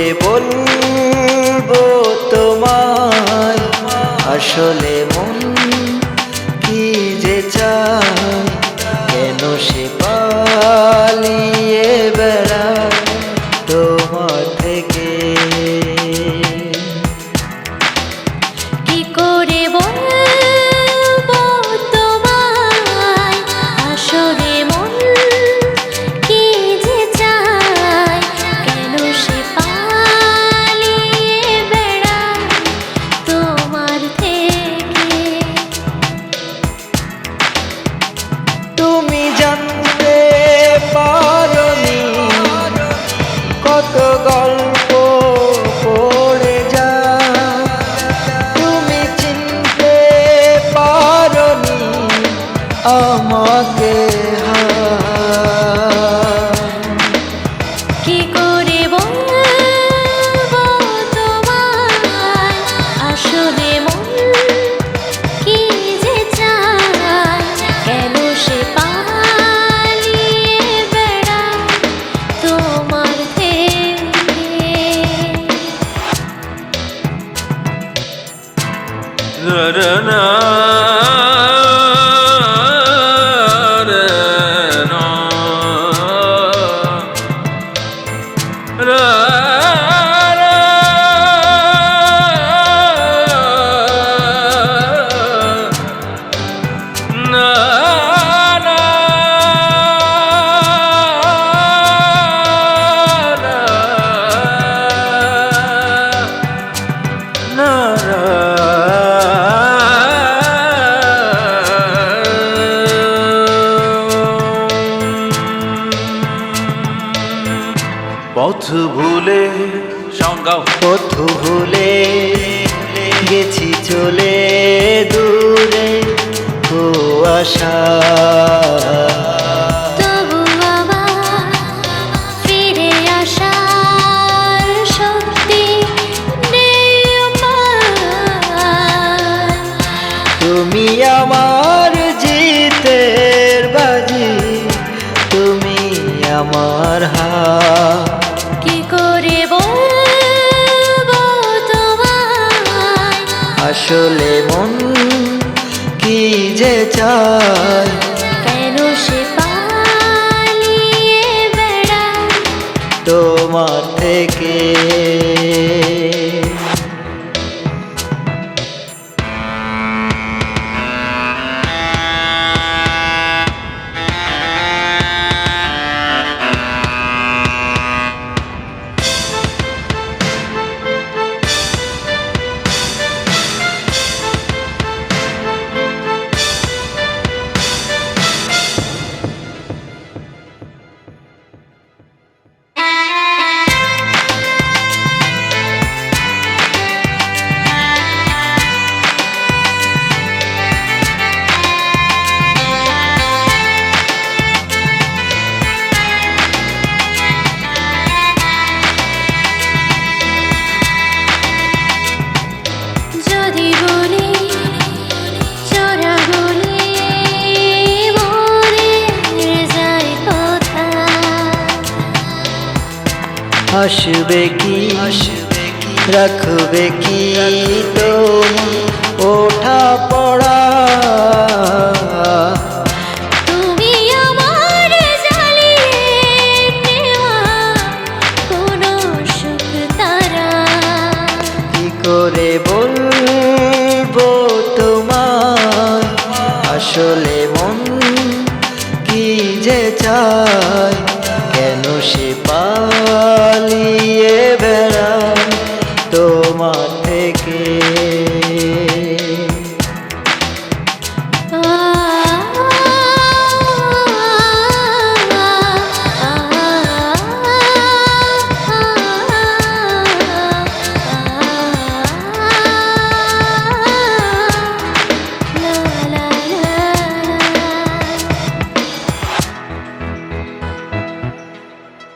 করে বলব তোমার আসলে মন কি যে চায় কেন সে পালিয়ে বেড়া তোমার Uh uh-huh. পথ ভুলে সংজ্ঞা পথ ভুলে গেছি চলে দূরে ও আশা তবু আবার ফিরে আসার শক্তি নেই আমার। তুমি আমার চায়। কেন সে তোমার আসবে কি? রাখবে কি? তোমার ওঠা পড়া। তুমি করে বলব তোমার আসলে মন কি যে চায়? কেন সে